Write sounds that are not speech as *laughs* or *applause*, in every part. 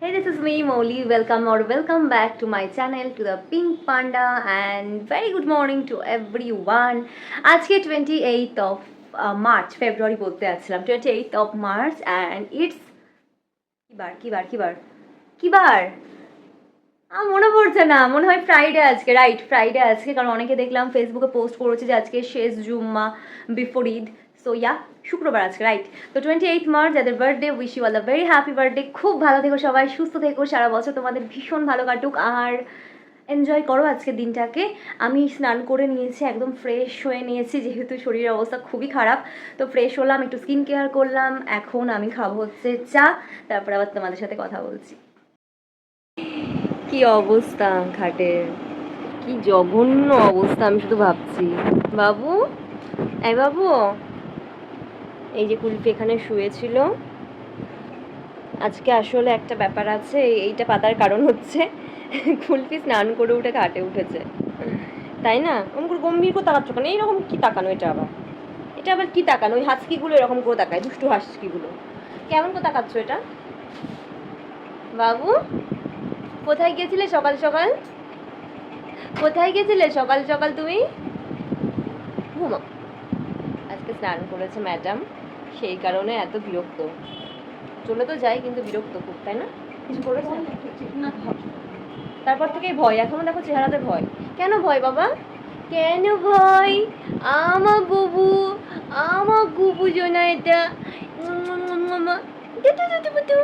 Hey, this is me, Molly. Welcome or welcome back to my channel, to the Pink Panda, and very good morning to everyone. আজকে twenty eighth of March February বলতে যাচ্ছিলাম। Twenty eighth of March and it's কি বার কি বার কি বার? কি বার? আমার মনে পড়ছে না। মনে হয় ফ্রাইডে আজকে রাইট ফ্রাইডে আজকে। কারণ অনেকে দেখলাম ফেসবুকে পোস্ট করেছে যে আজকে শেষ জুম্মা বিফোর ঈদ। সো ইয়া শুক্রবার আজকে রাইট তো টোয়েন্টি এইট মার্চ যাদের birthday wish you all the very happy birthday খুব ভালো থেকো সবাই, সুস্থ থেকো। সারা বছর তোমাদের ভীষণ ভালো কাটুক। আর এনজয় করো আজকের দিনটাকে। আমি স্নান করে নিয়েছি, একদম ফ্রেশ হয়ে নিয়েছি। যেহেতু শরীরের অবস্থা খুবই খারাপ, তো ফ্রেশ হলাম, একটু স্কিন কেয়ার করলাম। এখন আমি খাব হচ্ছে চা। তারপর আবার তোমাদের সাথে কথা বলছি। কি অবস্থা খাটের কি জঘন্য অবস্থা, আমি শুধু ভাবছি। বাবু? এই বাবু? এই যে কুলফি এখানে শুয়েছিল। আজকে আসলে একটা ব্যাপার আছে, এইটা পাতার কারণ হচ্ছে, কুলফি স্নান করে উঠে খাটে উঠেছে। তাই না? ওরকম করে গম্ভীর করে তাকাচ্ছ কেন? এইরকম কি তাকানো এটা আবার? এটা আবার কি তাকানো? ওই হাসকিগুলো এরকম করে তাকায়, দুষ্টু হাসকিগুলো। কেমন করে তাকাচ্ছ এটা? বাবু, কোথায় গেছিলে সকাল সকাল? কোথায় গেছিলে সকাল সকাল তুমি? ঘুমো। আজকে স্নান করেছে ম্যাডাম। সেই কারণে এত বিরক্ত চলে তো যাই কিন্তু বিরক্ত খুব তাই না কিছু করেছে তারপর থেকেই ভয় এখনো দেখো চেহারাতে ভয় কেন ভয় বাবা কেন ভয় আমার বুবু আমার গুবু জোনা এটা দুটু দুটু বুটু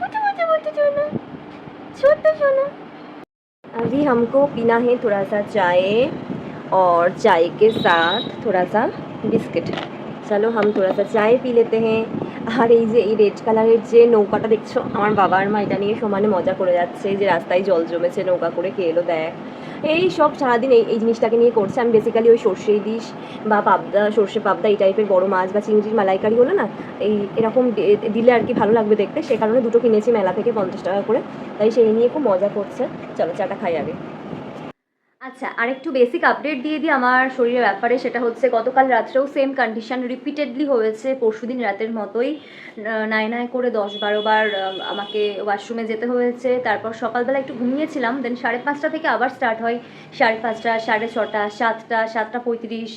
বুটু বুটু বুটু জোনা ছোট্ট সোনা अभी हमको पीना है थोड़ा सा चाय और चाय के साथ थोड़ा सा बिस्किट চলো আমি তোরা সা চায় পি লেতে হ্যাঁ আর এই যে, এই রেড কালারের যে নৌকাটা দেখছ, আমার বাবা আর মা এটা নিয়ে সমানে মজা করে যাচ্ছে। যে রাস্তায় জল জমেছে, নৌকা করে কে এলো দেখ। এই সব সারাদিন এই এই জিনিসটাকে নিয়ে করছে। আমি বেসিক্যালি ওই সর্ষে ইলিশ বা পাবদা, সর্ষে পাবদা, এই টাইপের বড় মাছ বা চিংড়ির মালাইকারি হলো না, এই এরকম দিলে আর কি ভালো লাগবে দেখতে। সে কারণে দুটো কিনেছি মেলা থেকে পঞ্চাশ টাকা করে। তাই সেই নিয়ে খুব মজা করছে। চলো, চাটা খাই আগে। আচ্ছা আর একটু বেসিক আপডেট দিয়ে দিই আমার শরীরের ব্যাপারে। সেটা হচ্ছে, গতকাল রাত্রেও সেম কন্ডিশন রিপিটেডলি হয়েছে। পরশুদিন রাতের মতোই নাই নাই করে দশ বারো বার আমাকে ওয়াশরুমে যেতে হয়েছে। তারপর সকালবেলা একটু ঘুমিয়েছিলাম দেন সাড়ে পাঁচটা থেকে আবার স্টার্ট হয়। সাড়ে পাঁচটা, সাড়ে ছটা, সাতটা সাতটা পঁয়ত্রিশ,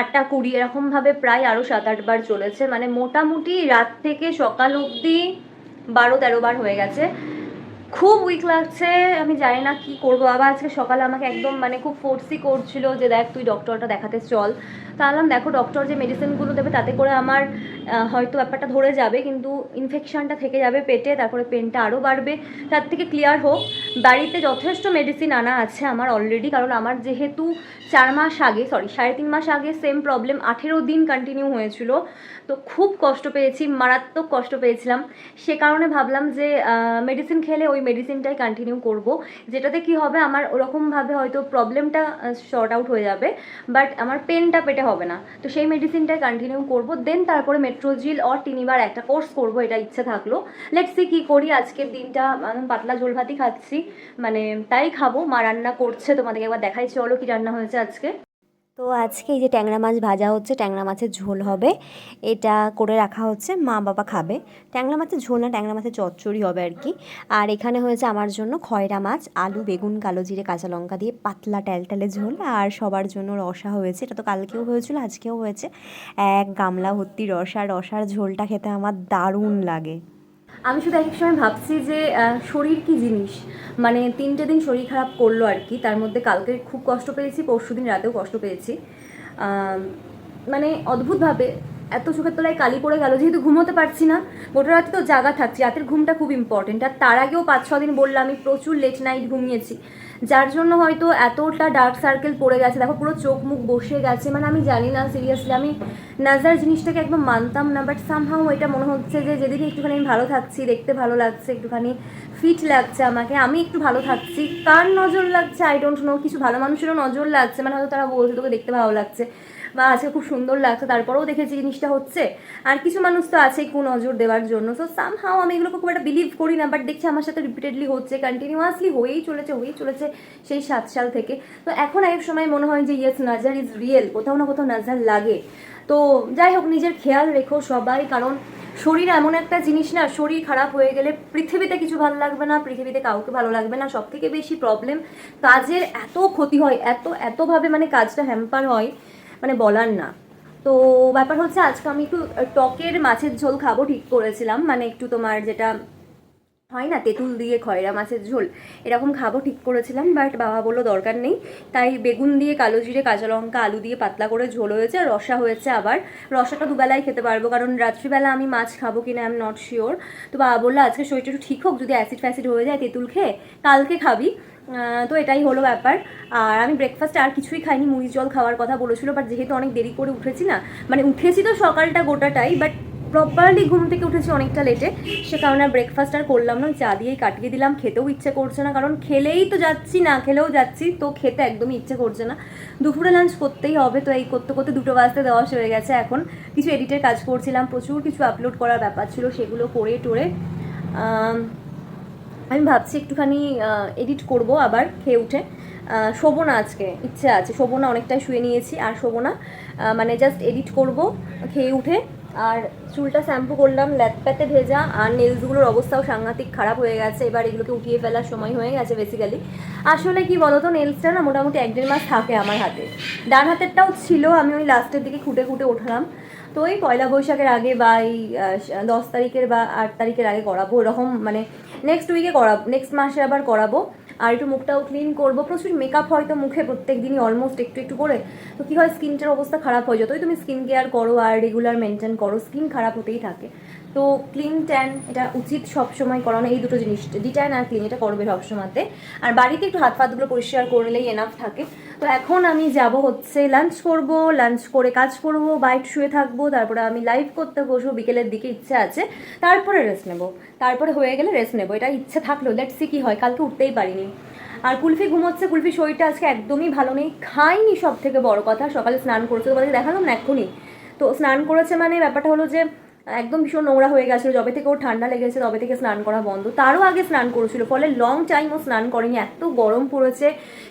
আটটা কুড়ি, এরকমভাবে প্রায় আরও সাত আটবার চলেছে। মানে মোটামুটি রাত থেকে সকাল অবধি বারো তেরো বার হয়ে গেছে। খুব উইক লাগছে, আমি জানি না কি করব। আবার আজকে সকালে আমাকে একদম মানে খুব ফোর্সই করছিল যে দেখ তুই ডক্টরটা দেখাতে চল। তাহলাম দেখো ডক্টর যে মেডিসিনগুলো দেবে, তাতে করে আমার হয়তো ব্যাপারটা ধরে যাবে, কিন্তু ইনফেকশনটা থেকে যাবে পেটে, তারপরে পেনটা আরও বাড়বে। তার থেকে ক্লিয়ার হোক, বাড়িতে যথেষ্ট মেডিসিন আনা আছে আমার অলরেডি কারণ আমার যেহেতু চার মাস আগে সরি সাড়ে তিন মাস আগে সেম প্রবলেম আঠেরো দিন কন্টিনিউ হয়েছিল। তো খুব কষ্ট পেয়েছি, মারাত্মক কষ্ট পেয়েছিলাম। সে কারণে ভাবলাম যে মেডিসিন খেলে ওই মেডিসিনটাই কন্টিনিউ করব। যেটাতে কি হবে, আমার ওরকমভাবে হয়তো প্রবলেমটা শর্ট আউট হয়ে যাবে। বাট আমার পেনটা পেটে হবে না। তো সেই মেডিসিনটাই কন্টিনিউ করব দেন তারপরে মেট্রোজিল অর তিনবার একটা কোর্স করব, এটা ইচ্ছে থাকল। লেটস সি কি করি, আজকের দিনটা পাতলা ঝোল ভাতই খাচ্ছি মানে তাই খাব, মা রান্না করছে তোমাদেরকে একবার দেখাই, চলো কি রান্না হয়েছে আজকে। তো আজকে এই যে ট্যাংরা মাছ ভাজা হচ্ছে, ট্যাংরা মাছের ঝোল হবে। এটা করে রাখা হচ্ছে, মা বাবা খাবে। ট্যাংরা মাছের ঝোল না, ট্যাংরা মাছের চচ্চড়ি হবে আর কি। আর এখানে হয়েছে আমার জন্য খয়রা মাছ, আলু, বেগুন, কালো জিরে, কাঁচা লঙ্কা দিয়ে পাতলা ট্যালট্যালে ঝোল। আর সবার জন্য রসা হয়েছে, এটা তো কালকেও হয়েছিল, আজকেও হয়েছে। এক গামলা ভর্তি রসা, রসার ঝোলটা খেতে আমার দারুণ লাগে। আমি শুধু এক সময় ভাবছি যে শরীর কি জিনিস? মানে তিনটে দিন শরীর খারাপ করল আর কি, তার মধ্যে কালকে খুব কষ্ট পেয়েছি পরশু দিন রাতেও কষ্ট পেয়েছি। মানে অদ্ভুতভাবে এত চোখের তলায় কালি পড়ে গেল, যেহেতু ঘুমোতে পারছি না গোটা রাতে তো জাগা থাকছি, রাতের ঘুমটা খুব ইম্পর্টেন্ট আর তার আগেও পাঁচ ছ দিন বললাম, আমি প্রচুর লেট নাইট ঘুমিয়েছি। যার জন্য হয়তো এতটা ডার্ক সার্কেল পড়ে গেছে, দেখো পুরো চোখ মুখ বসে গেছে মানে আমি জানি না সিরিয়াসলি আমি নাজার জিনিসটাকে একদম মানতাম না বাট সামহাও এটা মনে হচ্ছে যে যেদিকে একটুখানি আমি ভালো থাকছি, দেখতে ভালো লাগছে, একটুখানি ফিট লাগছে আমাকে, আমি একটু ভালো থাকছি। কার নজর লাগছে? আই ডোন্ট নো কিছু ভালো মানুষেরও নজর লাগছে মানে হয়তো তারা বলছে, তোকে দেখতে ভালো লাগছে। বা আজকে খুব সুন্দর লাগছে, তারপরেও দেখেছি জিনিসটা হচ্ছে। আর কিছু মানুষ তো আছেই কোন নজর দেওয়ার জন্য। সো সামহাও আমি এগুলোকে খুব একটা বিলিভ করি না বাট দেখছি আমার সাথে রিপিটেডলি হচ্ছে কন্টিনিউয়াসলি হয়েই চলেছে হয়েই চলেছে সেই সাত সাল থেকে। তো এখন এক সময় মনে হয় যে ইয়েস নাজার ইজ রিয়েল কোথাও না কোথাও নাজার লাগে। তো যাই হোক, নিজের খেয়াল রেখো সবাই, কারণ শরীর এমন একটা জিনিস না, শরীর খারাপ হয়ে গেলে পৃথিবীতে কিছু ভালো লাগবে না, পৃথিবীতে কাউকে ভালো লাগবে না সব থেকে বেশি প্রবলেম কাজের এত ক্ষতি হয়, এত, এতভাবে মানে কাজটা হ্যাম্পার হয় মানে বলার না। তো ব্যাপার হচ্ছে আজকে আমি একটু টকের মাছের ঝোল খাব ঠিক করেছিলাম। মানে একটু তোমার যেটা হয় না, তেঁতুল দিয়ে খয়রা মাছের ঝোল, এরকম খাব ঠিক করেছিলাম, বাট বাবা বলল দরকার নেই। তাই বেগুন দিয়ে কালো জিরে, কাঁচা লঙ্কা, আলু দিয়ে পাতলা করে ঝোল হয়েছে, আর রসা হয়েছে আবার। রসাটা দুবেলায় খেতে পারব, কারণ রাত্রিবেলা আমি মাছ খাব কিনা আই এম নট শিওর তো বাবা বলল, আজকে শরীরটা একটু ঠিক হোক, যদি অ্যাসিড ফ্যাসিড হয়ে যায় তেঁতুল খেয়ে, কালকে খাবি। তো এটাই হলো ব্যাপার। আর আমি ব্রেকফাস্টে আর কিছুই খাইনি মুড়ি জল খাওয়ার কথা বলেছিল বাট যেহেতু অনেক দেরি করে উঠেছি না মানে উঠেছি তো সকালটা গোটাটাই বাট প্রপারলি ঘুম থেকে উঠেছি অনেকটা লেটে সে কারণে ব্রেকফাস্ট আর করলাম না, চা দিয়েই কাটিয়ে দিলাম, খেতেও ইচ্ছে করছে না, কারণ খেলেই তো যাচ্ছি, না খেলেও যাচ্ছি, তো খেতে একদমই ইচ্ছে করছে না। দুপুরে লাঞ্চ করতেই হবে, তো এই করতে করতে দুটো বাজতে দেওয়া হয়ে গেছে এখন। কিছু এডিটের কাজ করছিলাম, প্রচুর কিছু আপলোড করার ব্যাপার ছিল, সেগুলো করে টোরে আম, ভাবছি একটুখানি এডিট করব আবার খেয়ে উঠে। আহ, শোবো না আজকে ইচ্ছে আছে। শোবো না অনেকটাই শুয়ে নিয়েছি আর শোবো না মানে জাস্ট এডিট করব খেয়ে উঠে। আর চুলটা শ্যাম্পু করলাম ল্যাপপ্যাতে ভেজা আর নেলসগুলোর অবস্থাও সাংঘাতিক খারাপ হয়ে গেছে। এবার এগুলোকে উঠিয়ে ফেলার সময় হয়ে গেছে বেসিক্যালি আসলে কি বলতো নেলসটা না মোটামুটি এক দেড় মাস থাকে আমার হাতে। ডান হাতেরটাও ছিল আমি ওই লাস্টের দিকে খুঁটে খুঁটে উঠলাম তো এই পয়লা বৈশাখের আগে বা এই দশ তারিখের বা আট তারিখের আগে করাবো, ওরকম মানে নেক্সট উইকে করাবো নেক্সট মাসে আবার করাবো। আর একটু মুখটাও ক্লিন করব। প্রচুর মেকআপ হয়তো মুখে প্রত্যেক দিনই অলমোস্ট একটু একটু করে। তো কী হয় স্কিনটার অবস্থা খারাপ হয় যতই তুমি স্কিন কেয়ার করো আর রেগুলার মেনটেন করো স্কিন খারাপ হতেই থাকে। তো ক্লিন ট্যান এটা উচিত সবসময় করানো এই দুটো জিনিস ডিট্যান আর ক্লিন এটা করবে সবসময়তে। আর বাড়িতে একটু হাত ফাতগুলো পরিষ্কার করে নিলেই এনাফ থাকে। তো এখন আমি যাব হচ্ছে লাঞ্চ করব লাঞ্চ করে কাজ করব বাইট শুয়ে থাকব, তারপরে আমি লাইভ করতে বসবো, বিকেলের দিকে ইচ্ছে আছে, তারপরে রেস্ট নেব। তারপরে হয়ে গেলে রেস্ট নেব, এটা ইচ্ছে থাকল লেটস সি কী হয়, কালকে উঠতেই পারিনি। আর কুলফি ঘুমোচ্ছে, কুলফি শরীরটা আজকে একদমই ভালো নেই, খাইনি সব থেকে বড় কথা, সকালে স্নান করেছে তোমাদের দেখালাম না এক্ষুনি। তো স্নান করেছে মানে ব্যাপারটা হলো যে একদম ভীষণ নোংরা হয়ে গেছিল। যবে থেকে ওর ঠান্ডা লেগেছে, তবে থেকে স্নান করা বন্ধ। তারও আগে স্নান করেছিল, ফলে লং টাইম ও স্নান করেনি। এত গরম পড়েছে,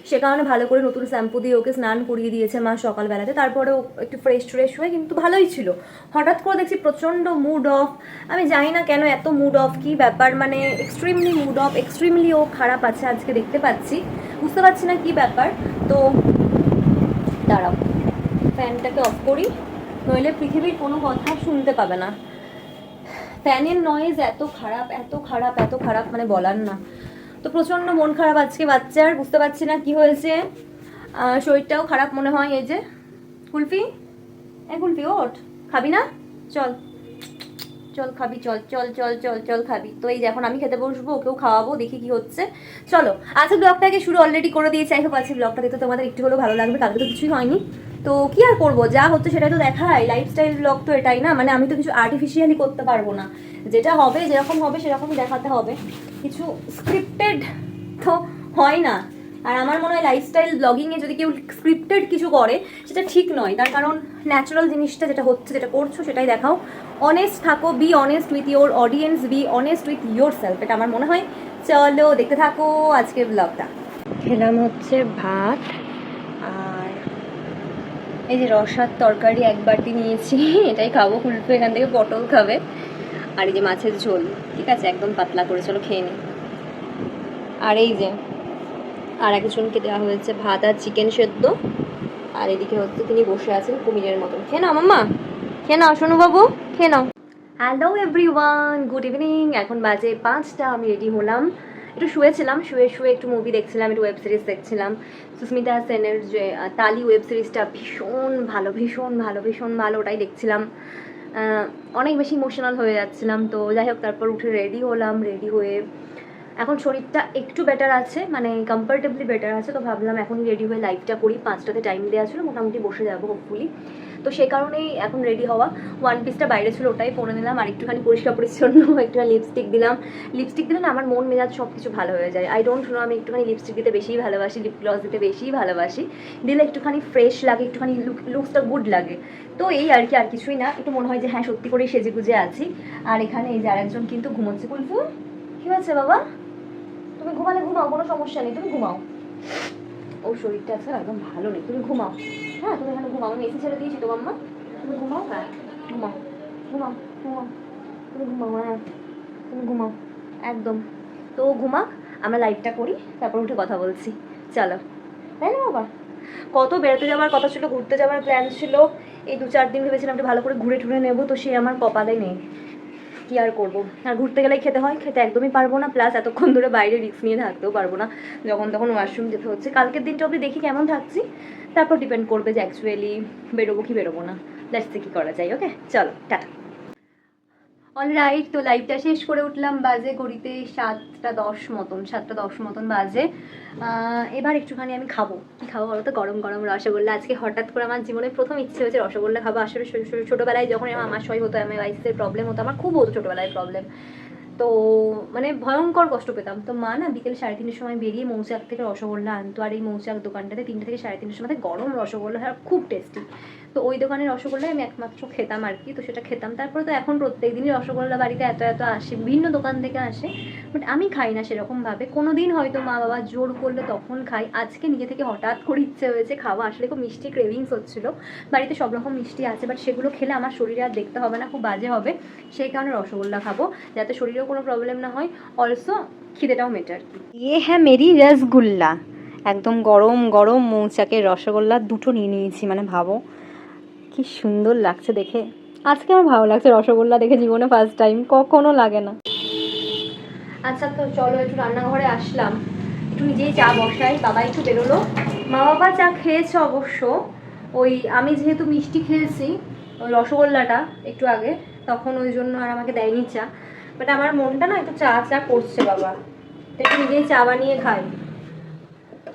সে কারণে ভালো করে নতুন শ্যাম্পু দিয়ে ওকে স্নান করিয়ে দিয়েছে মা সকালবেলাতে। তারপরে ও একটু ফ্রেশ ট্রেশ হয়ে কিন্তু ভালোই ছিল। হঠাৎ করে দেখছি প্রচণ্ড মুড অফ আমি জানি না কেন এত মুড অফ কি ব্যাপার? মানে এক্সট্রিমলি মুড অফ এক্সট্রিমলি ও খারাপ আছে আজকে দেখতে পাচ্ছি। বুঝতে পারছি না কি ব্যাপার। তো দাঁড়াও ফ্যানটাকে অফ করি। নইলে পৃথিবীর কোনো কথা শুনতে পাবে না। ফ্যানের নয়েজ এত খারাপ এত খারাপ এত খারাপ মানে বলার না। তো প্রচণ্ড মন খারাপ আজকে বাচ্চার বুঝতে পারছি না কি হয়েছে। শরীরটাও খারাপ মনে হয় এই যে। কুলফি? এ, কুলফি, ওঠ। খাবি না? চল। চল খাবি, চল চল চল চল চল খাবি। তো এই যে এখন আমি খেতে বসবো, ওকেও খাওয়াবো, দেখি কি হচ্ছে। চলো, আজকে ব্লগটাকে শুরু অলরেডি করে দিয়েছি। আই হোপ আজকে ব্লগটা দেখতে তোমাদের একটু হলেও ভালো লাগবে, কালকে তো কিছুই হয়নি। তো কি আর করব? যা হচ্ছে সেটাই তো দেখায়। লাইফস্টাইল ব্লগ তো এটাই না? মানে আমি তো কিছু আর্টিফিশিয়ালি করতে পারব না। যেটা হবে, যেরকম হবে, সেরকমই দেখাতে হবে। কিছু স্ক্রিপ্টেড তো হয় না। আর আমার মনে হয় লাইফস্টাইল ব্লগিংয়ে যদি কেউ স্ক্রিপ্টেড কিছু করে, সেটা ঠিক নয়। তার কারণ ন্যাচারাল জিনিসটা যেটা হচ্ছে, যেটা করছ, সেটাই দেখাও। অনেস্ট থাকো be honest with your audience be honest with yourself এটা আমার মনে হয়। চলো, দেখতে থাকো আজকের ব্লগটা খেলাম হচ্ছে ভাত। এই যে রসার তরকারি এক বাটি নিয়েছি, এটাই খাব। কুলফি এখান থেকে পটল খাবে। আর এই যে মাছের ঝোল, ঠিক আছে? একদম পাতলা করে, চলো খেয়ে নিই আর এই যে, আর একজনকে দেওয়া হয়েছে ভাত আর চিকেন সেদ্ধ। আর এদিকে হচ্ছে তিনি বসে আছেন কুমিরের মতন। খেয়ে নাও, মাম্মা। খেয়ে নাও সোনু বাবু খেয়ে নাও। হ্যালো এভরিওয়ান গুড ইভিনিং এখন বাজে পাঁচটা, আমি রেডি হলাম। একটু শুয়েছিলাম, শুয়ে শুয়ে একটু মুভি দেখছিলাম, একটু ওয়েব সিরিজ দেখছিলাম। সুস্মিতা সেনের যে তালি ওয়েব সিরিজটা ভীষণ ভালো ভীষণ ভালো ভীষণ ভালো, ওটাই দেখছিলাম। অনেক বেশি ইমোশনাল হয়ে যাচ্ছিলাম তো। যাই হোক, তারপর উঠে রেডি হলাম রেডি হয়ে এখন শরীরটা একটু বেটার আছে মানে কমফর্টেবলি বেটার আছে, তো ভাবলাম এখনই রেডি হয়ে লাইভটা করি। পাঁচটাতে টাইম দেওয়া ছিল, মোটামুটি বসে যাব হোপফুলি তো সেই কারণেই এখন রেডি হওয়া। ওয়ান পিসটা বাইরে ছিল, ওটাই পরে নিলাম। আর একটুখানি পরিষ্কার পরিচ্ছন্ন, *laughs* একটুখানি লিপস্টিক দিলাম। লিপস্টিক দিলে না আমার মন মেজাজ সব কিছু ভালো হয়ে যায়। আই ডোন্ট নো আমি একটুখানি লিপস্টিক দিতে বেশিই ভালোবাসি লিপ গ্লস দিতে বেশিই ভালোবাসি। দিলে একটুখানি ফ্রেশ লাগে, একটুখানি লুক লুকসটা গুড লাগে। তো এই আর কি, আর কিছুই না। একটু মনে হয় যে হ্যাঁ সত্যি করেই সেজে গুজে আছি। আর এখানে এই যে আরেকজন কিন্তু ঘুমোচ্ছে। কুলফু, কি হচ্ছে বাবা? তুমি ঘুমালে ঘুমাও, কোনো সমস্যা নেই। তুমি ঘুমাও। ওর শরীরটা আছে একদম ভালো নেই। তুমি ঘুমাও। হ্যাঁ তুমি এখানে ঘুমাও। আমি এসি ছেড়ে দিয়েছি তো, মাম্মা। তুমি ঘুমাও? হ্যাঁ ঘুমাও। ঘুমাও ঘুমাও। তুমি ঘুমাও হ্যাঁ। তুমি ঘুমাও। একদম। তো ঘুমা আমরা লাইভটা করি, তারপর উঠে কথা বলছি। চলো। তাই না, বাবা? কত বেড়াতে যাওয়ার কথা ছিল, ঘুরতে যাওয়ার প্ল্যান ছিল। এই দু চার দিন ভেবেছিলাম একটু ভালো করে ঘুরে টুরে নেব, তো সে আমার কপালে নেই। কি আর করব? আর ঘুরতে গেলে খেতে হয়, খেতে একদমই পারব না প্লাস এতক্ষণ ধরে বাইরে রিস্ক নিয়ে থাকতেও পারব না, যখন তখন ওয়াশরুম যেতে হচ্ছে। কালকের দিনটা অবধি দেখি কেমন থাকছি, তারপর ডিপেন্ড করবে যে অ্যাকচুয়ালি বেরোবো কি বেরোবো না। দ্যাটস কী করা যায় ওকে চলো, টাটা। অলরাইট তো লাইভটা শেষ করে উঠলাম বাজে ঘড়িতে সাতটা দশ মতন সাতটা দশ মতন বাজে। এবার একটুখানি আমি খাব। কি খাব বলো তো? গরম গরম রসগোল্লা। আজকে হঠাৎ করে আমার জীবনে প্রথম ইচ্ছে হয়েছে রসগোল্লা খাব। আসলে ছোটোবেলায় যখন আমার আমার সই হতো আমার ওয়াইসের প্রবলেম হতো আমার খুব হতো ছোটোবেলায় প্রবলেম তো মানে ভয়ঙ্কর কষ্ট পেতাম। তো মা না বিকেল সাড়ে তিনটের সময় বেরিয়ে মৌচাক থেকে রসগোল্লা আনতো। আর এই মৌচাক দোকানটাতে তিনটে থেকে সাড়ে তিনটের সময় গরম রসগোল্লা আর খুব টেস্টি তো ওই দোকানের রসগোল্লাই আমি একমাত্র খেতাম আর কি, তো সেটা খেতাম। তারপরে তো এখন প্রত্যেক দিনই রসগোল্লা বাড়িতে এত এত আসে, বিভিন্ন দোকান থেকে আসে বাট আমি খাই না সেরকমভাবে। কোনো দিন হয়তো মা বাবা জোর করলে তখন খাই। আজকে নিজে থেকে হঠাৎ করে ইচ্ছে হয়েছে খাওয়া। আসলে খুব মিষ্টি ক্রেভিংস হচ্ছিল। বাড়িতে সব রকম মিষ্টি আছে বাট সেগুলো খেলে আমার শরীরে আর দেখতে হবে না, খুব বাজে হবে। সেই কারণে রসগোল্লা খাব, যাতে শরীরেও কোনো প্রবলেম না হয়। অলসো খিদেটাও মেটে আর কি ইয়ে হ্যাঁ মেরি রসগুল্লা। একদম গরম গরম মৌচাকের রসগোল্লা দুটো নিয়ে নিয়েছি মানে ভাবো। কি সুন্দর লাগছে দেখে। আজকে আমার ভালো লাগছে রসগোল্লা দেখে জীবনে ফার্স্ট টাইম কখনো লাগে না। আচ্ছা তো চলো একটু রান্নাঘরে আসলাম। একটু নিজেই চা বসাই, বাবা একটু বেরোলো। মা বাবা চা খেয়েছে অবশ্য। ওই, আমি যেহেতু মিষ্টি খেয়েছি ওই রসগোল্লাটা একটু আগে, তখন ওই জন্য আর আমাকে দেয়নি চা। বাট আমার মনটা না একটু চা চা করছে বাবা। একটু নিজেই চা বানিয়ে খাই।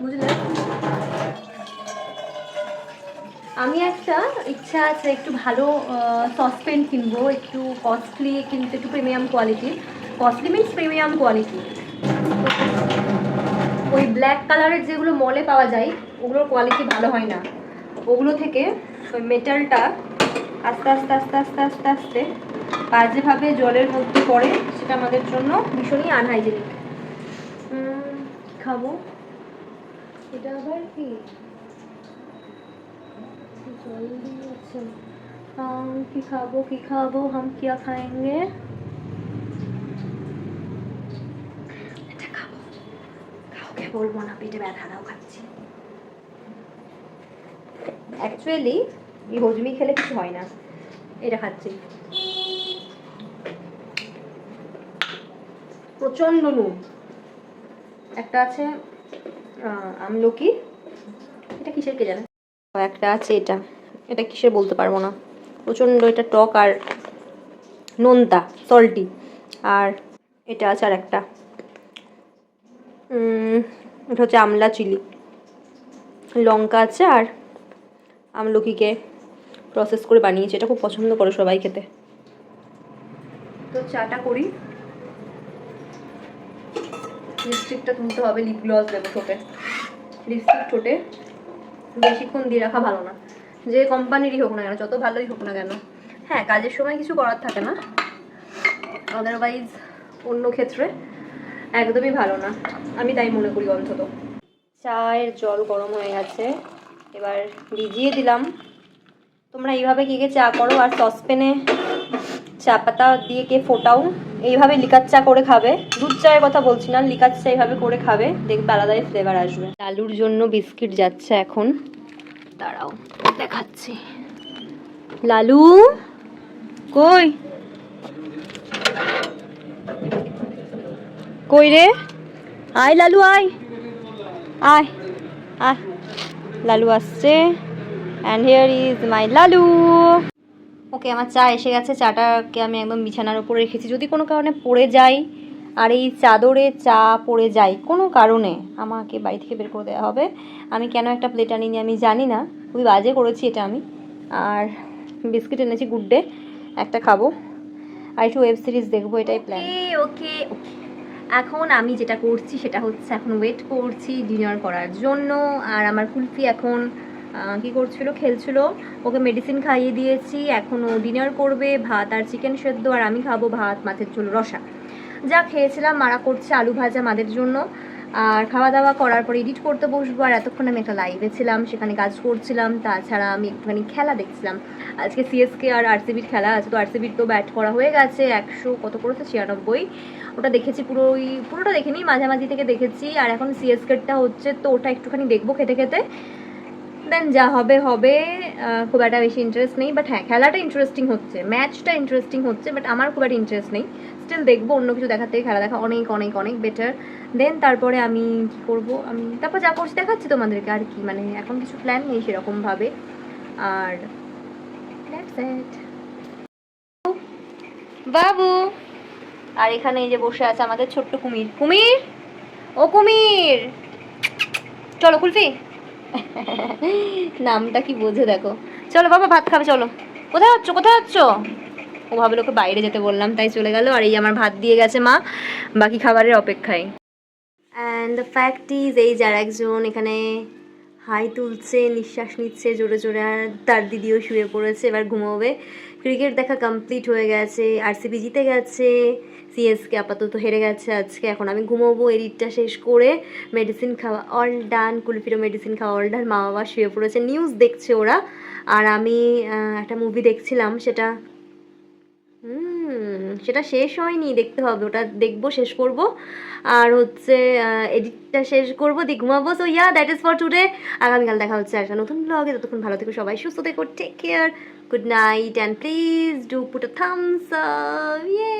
বুঝলে? আমি একটা ইচ্ছা আছে একটু ভালো সসপেন কিনবো, একটু কস্টলি কিন্তু, একটু প্রিমিয়াম কোয়ালিটির কস্টলি মিনস প্রিমিয়াম কোয়ালিটি ওই ব্ল্যাক কালারের যেগুলো মলে পাওয়া যায়, ওগুলোর কোয়ালিটি ভালো হয় না। ওগুলো থেকে ওই মেটালটা আস্তে আস্তে আস্তে আস্তে আস্তে আস্তে বাজেভাবে জলের মধ্যে পড়ে, সেটা আমাদের জন্য ভীষণই আনহাইজেনিক খাব? এটা আবার কি? अच्छा हम की खाबो की खाबो हम क्या खाएंगे এটা খাবো কাউকে বলবো না পেটে ব্যথা দাও খাচ্ছি অ্যাকচুয়ালি এই হজমি খেলে কিছু হয় না এটা খাচ্ছি প্রচণ্ড নুন একটা আছে আহ, আমলকি এটা কিসের কে জানে একটা আছে এটা এটা কিসের বলতে পারব না। প্রচণ্ড এটা টক আর নোনতা সল্টি আর এটা আছে আর একটা এটা হচ্ছে আমলা চিলি। লঙ্কা আছে আর আমলকিকে প্রসেস করে বানিয়েছে। এটা খুব পছন্দ করে সবাই খেতে। তো চাটা করি। লিপস্টিকটা তুলতে হবে লিপ গ্লস দেবো ঠোঁটে। লিপস্টিক ঠোঁটে। বেশিক্ষণ দিয়ে রাখা ভালো না। যে কোম্পানিরই হোক না কেন, যত ভালোই হোক না কেন হ্যাঁ কাজের সময় কিছু করার থাকে না। আদারওয়াইজ অন্য ক্ষেত্রে একদমই ভালো না। আমি তাই মনে করি অন্তত। চায়ের জল গরম হয়ে গেছে। এবার ভিজিয়ে দিলাম। তোমরা এইভাবে কে কে চা করো? আর সসপ্যানে চা পাতা দিয়ে কে ফোটাও। এইভাবে লিকার চা করে খাবে। দুধ চায়ের কথা বলছি না, লিকার চা এইভাবে করে খাবে। দেখবে আলাদাই ফ্লেভার আসবে। লালুর জন্য বিস্কিট যাচ্ছে এখন। দাঁড়াও। দেখাচ্ছি। লালু? কই? কই রে? আয় লালু, আয়। আয় আয়। লালু আসছে। And here is my Lalu. Okay, আমার চা এসে গেছে। চাটাকে আমি একদম বিছানার উপরে রেখেছি। যদি কোনো কারণে পড়ে যাই, আর এই চাদরে চা পড়ে যায় কোনো কারণে আমাকে বাড়ি থেকে বের করে দেওয়া হবে। আমি কেন একটা প্লেট আনিনি আমি জানি না। খুবই বাজে করেছি এটা আমি। আর বিস্কিট এনেছি গুড ডে, একটা খাব। আর একটু ওয়েব সিরিজ দেখব, এটাই প্ল্যান ওকে ওকে। এখন আমি যেটা করছি সেটা হচ্ছে এখন ওয়েট করছি ডিনার করার জন্য। আর আমার কুলফি এখন কি করছিল, খেলছিল। ওকে মেডিসিন খাইয়ে দিয়েছি। এখন ও ডিনার করবে, ভাত আর চিকেন সেদ্ধ, আর আমি খাব ভাত, মাছের ঝোল, রসা। যা খেয়েছিলাম, মারা করছে আলু ভাজা মাদের জন্য। আর খাওয়া দাওয়া করার পর এডিট করতে বসবো। আর এতক্ষণ আমি একটা লাইভে ছিলাম, সেখানে কাজ করছিলাম। তাছাড়া আমি একটুখানি খেলা দেখছিলাম। আজকে সিএসকে আর আরসিবির খেলা আছে। তো আরসিবির তো ব্যাট করা হয়ে গেছে একশো কত করেছে? ছিয়ানব্বই। ওটা দেখেছি পুরোই পুরোটা দেখিনি, মাঝামাঝি থেকে দেখেছি। আর এখন সিএসকেটা হচ্ছে, তো ওটা একটুখানি দেখব খেতে খেতে। দেন যা হবে হবে খুব একটা বেশি ইন্টারেস্ট নেই বাট হ্যাঁ খেলাটা ইন্টারেস্টিং হচ্ছে ম্যাচটা ইন্টারেস্টিং হচ্ছে বাট আমার খুব একটা ইন্টারেস্ট নেই। স্টিল দেখব অন্য কিছু দেখার থেকে খেলা দেখা অনেক অনেক অনেক বেটার দেন তারপরে আমি কি করব, আমি তারপর যা করছি দেখাচ্ছি তোমাদেরকে আর কি মানে এখন কিছু প্ল্যান নেই সেরকমভাবে। আর বাবু, আর এখানে এই যে বসে আছে আমাদের ছোট্ট কুমির। কুমির? ও কুমির! চলো কুলফি। নামটা কি বোঝে দেখো। চলো বাবা, ভাত খাবে, চলো। কোথায় যাচ্ছ কোথায় যাচ্ছ? ও ভাবলো ওকে বাইরে যেতে বললাম, তাই চলে গেল। আর এই আমার ভাত দিয়ে গেছে মা, বাকি খাবারের অপেক্ষায়। অ্যান্ড দ্য ফ্যাক্ট ইজ এই যার একজন এখানে হাই তুলছে, নিঃশ্বাস নিচ্ছে, জোরে জোরে, আর তার দিদিও শুয়ে পড়েছে, এবার ঘুমোবে। ক্রিকেট দেখা কমপ্লিট হয়ে গেছে আরসিবি জিতে গেছে। সিএসকে আপাতত হেরে গেছে, আজকে এখন আমি ঘুমোবো এডিটটা শেষ করে মেডিসিন খাওয়া অল ডান কুলফিরও মেডিসিন খাওয়া অল ডান মা বাবা শুয়ে পড়েছে নিউজ দেখছে ওরা। আর আমি একটা মুভি দেখছিলাম, সেটা সেটা শেষ হয়নি, দেখতে হবে, ওটা দেখব, শেষ করব। আর হচ্ছে এডিটটা শেষ করব, দিয়ে ঘুমাবো। So yeah that is for today আগামীকাল দেখা হচ্ছে একটা নতুন ব্লগে ততক্ষণ ভালো থেকো সবাই, সুস্থ থেকো take care good night and please do put a thumbs ইয়ে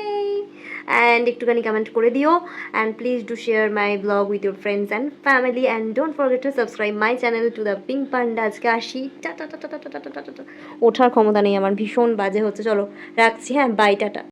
অ্যান্ড একটুখানি কমেন্ট করে দিও and please do share my blog with your friends and family and don't forget to subscribe my channel to the pink panda আজকে আসি tata tata tata tata ওঠার ক্ষমতা নেই আমার ভীষণ বাজে হচ্ছে চলো রাখছি হ্যাঁ বাই টাটা